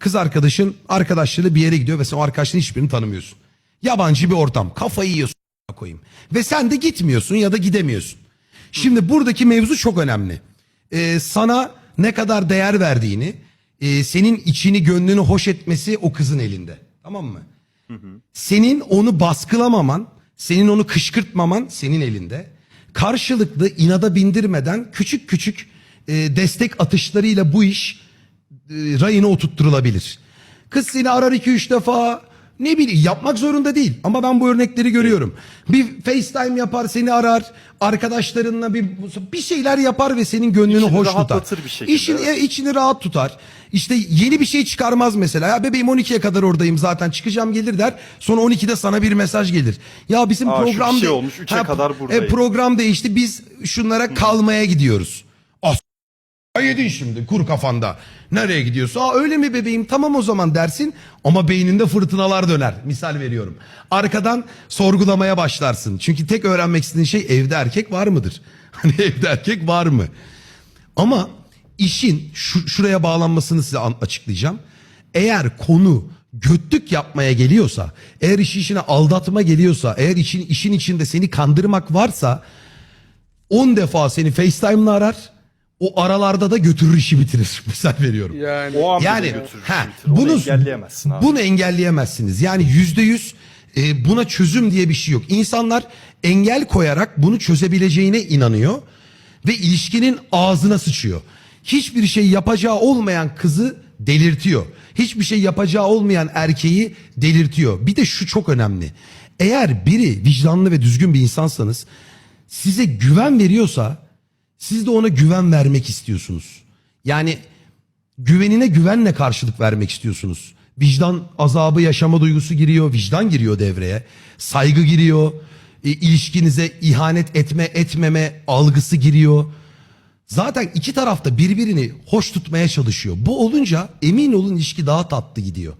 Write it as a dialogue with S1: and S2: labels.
S1: Kız arkadaşın arkadaşlarıyla bir yere gidiyor ve sen o arkadaşların hiçbirini tanımıyorsun. Yabancı bir ortam. Kafayı yiyorsun koyayım. Ve sen de gitmiyorsun ya da gidemiyorsun. Şimdi buradaki mevzu çok önemli. Ee, sana ne kadar değer verdiğini, e, senin içini gönlünü hoş etmesi o kızın elinde. Tamam mı? Senin onu baskılamaman, senin onu kışkırtmaman senin elinde. Karşılıklı inada bindirmeden küçük küçük e, destek atışlarıyla bu iş rayına oturtturulabilir. Kız seni arar iki üç defa ne bileyim yapmak zorunda değil ama ben bu örnekleri görüyorum. Bir FaceTime yapar seni arar arkadaşlarınla bir bir şeyler yapar ve senin gönlünü
S2: İçini
S1: hoş tutar.
S2: bir şekilde,
S1: İşin,
S2: evet.
S1: e, içini rahat tutar. İşte yeni bir şey çıkarmaz mesela. Ya bebeğim 12'ye kadar oradayım zaten çıkacağım gelir der. Sonra 12'de sana bir mesaj gelir. Ya bizim
S2: Aa,
S1: program
S2: şey olmuş, üçe
S1: Ha,
S2: kadar buradayım.
S1: E, program değişti biz şunlara kalmaya gidiyoruz. Yedin şimdi kur kafanda. Nereye gidiyorsun? Aa öyle mi bebeğim? Tamam o zaman dersin ama beyninde fırtınalar döner. Misal veriyorum. Arkadan sorgulamaya başlarsın. Çünkü tek öğrenmek istediğin şey evde erkek var mıdır? Hani evde erkek var mı? Ama işin şu, şuraya bağlanmasını size açıklayacağım. Eğer konu götlük yapmaya geliyorsa, eğer iş işine aldatma geliyorsa, eğer işin, işin içinde seni kandırmak varsa 10 defa seni FaceTime'la arar. O aralarda da götürür işi bitirir. Misal veriyorum.
S3: Yani
S2: O an
S1: Yani
S2: götürür.
S1: ha,
S2: Bunu,
S1: bunu
S2: engelleyemezsin abi.
S1: Bunu engelleyemezsiniz. Yani yüzde yüz e, buna çözüm diye bir şey yok. İnsanlar engel koyarak bunu çözebileceğine inanıyor ve ilişkinin ağzına sıçıyor. Hiçbir şey yapacağı olmayan kızı delirtiyor. Hiçbir şey yapacağı olmayan erkeği delirtiyor. Bir de şu çok önemli. Eğer biri vicdanlı ve düzgün bir insansanız size güven veriyorsa siz de ona güven vermek istiyorsunuz. Yani güvenine güvenle karşılık vermek istiyorsunuz. Vicdan azabı yaşama duygusu giriyor, vicdan giriyor devreye. Saygı giriyor, e, ilişkinize ihanet etme etmeme algısı giriyor. Zaten iki taraf da birbirini hoş tutmaya çalışıyor. Bu olunca emin olun ilişki daha tatlı gidiyor.